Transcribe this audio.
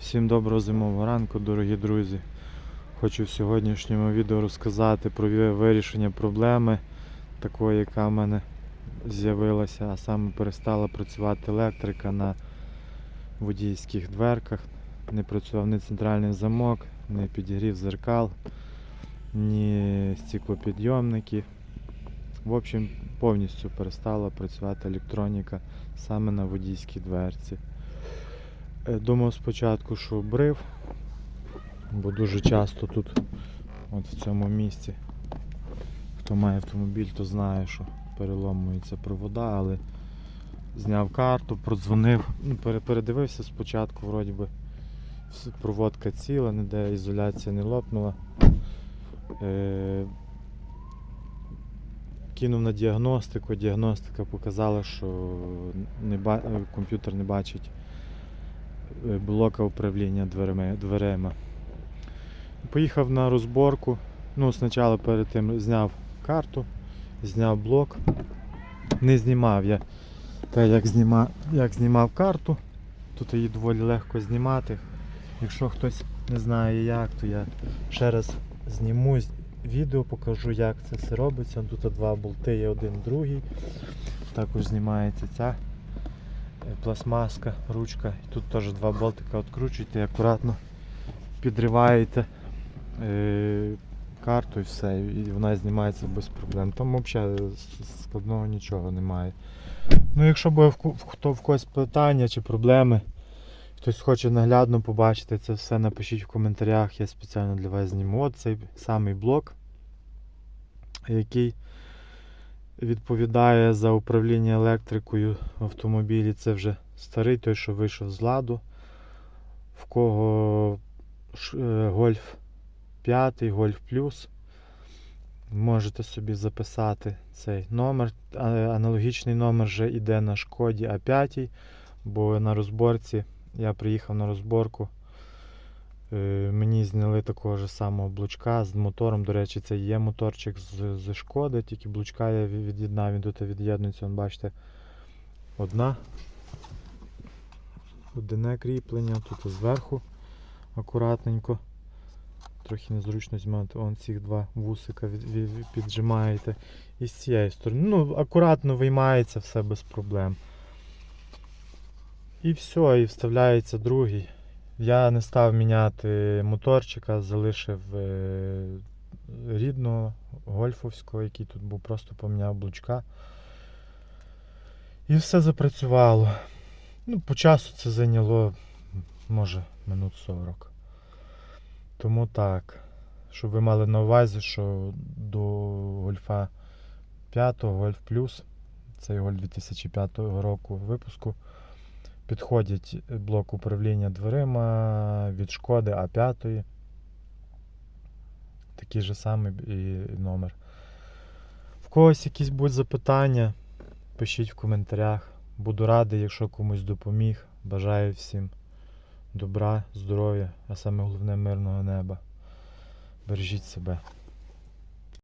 Всім доброго зимового ранку, дорогі друзі. Хочу в сьогоднішньому відео розказати про вирішення проблеми, такої, яка в мене з'явилася, а саме перестала працювати електрика на водійських дверках. Не працював ні центральний замок, ні підігрів зеркал, ні стеклопідйомники. В общем, повністю перестала працювати електроніка саме на водійській дверці. Е, Думав спочатку, що брив, бо дуже часто тут, от в цьому місці, хто має автомобіль, то знає, що переломуються провода, але зняв карту, продзвонив, ну, передивився спочатку, вроді би, проводка ціла, ніде ізоляція не лопнула. Е, кинув на діагностику, діагностика показала, що не ба- е, комп'ютер не бачить блока управління дверми, дверима. Поїхав на розборку. Ну, спочатку перед тим зняв карту, зняв блок. Не знімав я. Та як, зніма, як знімав карту, тут її доволі легко знімати. Якщо хтось не знає як, то я ще раз зніму відео, покажу як це все робиться. Тут два болти є один другий. Також знімається ця е, пластмаска, ручка. І тут теж два болтика відкручуєте і акуратно підриваєте е, карту і все, і вона знімається без проблем. Там взагалі складного нічого немає. Ну, якщо буде хто в когось питання чи проблеми, хтось хоче наглядно побачити це все, напишіть в коментарях, я спеціально для вас зніму. От цей самий блок, який відповідає за управління електрикою в автомобілі. Це вже старий, той, що вийшов з ладу. В кого е, Гольф 5, Гольф Плюс. Можете собі записати цей номер. Аналогічний номер вже йде на шкоді А5, бо на розборці я приїхав на розборку. Е, Мені зняли такого ж самого блочка з мотором. До речі, це є моторчик з, з шкоди, тільки блочка я ві- від'єднав, він тут від'єднується, бачите, одна. Одне кріплення, тут зверху акуратненько. Трохи незручно знімати. Вон цих два вусика піджимаєте. І з цієї сторони. Ну, акуратно виймається все без проблем. І все, і вставляється другий. Я не став міняти моторчика, залишив е, рідного гольфовського, який тут був, просто поміняв блочка. І все запрацювало. Ну, по часу це зайняло, може, минут 40. Тому так. Щоб ви мали на увазі, що до Гольфа 5, Гольф Плюс, цей Гольф 2005 року випуску, підходять блок управління дверима від шкоди А5. Такий же самий номер. В когось якісь будуть запитання, пишіть в коментарях. Буду радий, якщо комусь допоміг. Бажаю всім добра, здоров'я, а саме головне мирного неба. Бережіть себе.